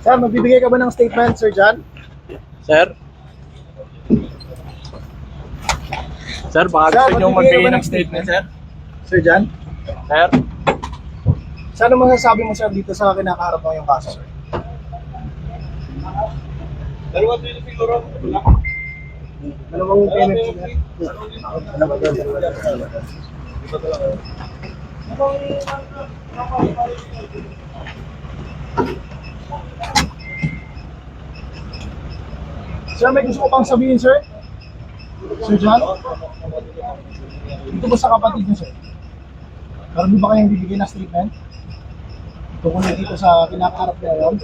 Sir, magbibigay ka ba ng statement, Sir John? Sir? Sir, baka Sir, gusto nyo magbibigay magbigay ng statement, sir? Sir John? Sir? Saan ano masasabi mo, sir, dito sa kinakaharap mo yung kaso, sir? Dalawa dito siguro. Dalawang. Ano ba yun? Sir, may gusto ko pang sabihin, sir? Sir John? Dito ba sa kapatid niyo, sir? Din ba kayong bibigay na statement? Tungkol na dito sa kinakaharap niya yun?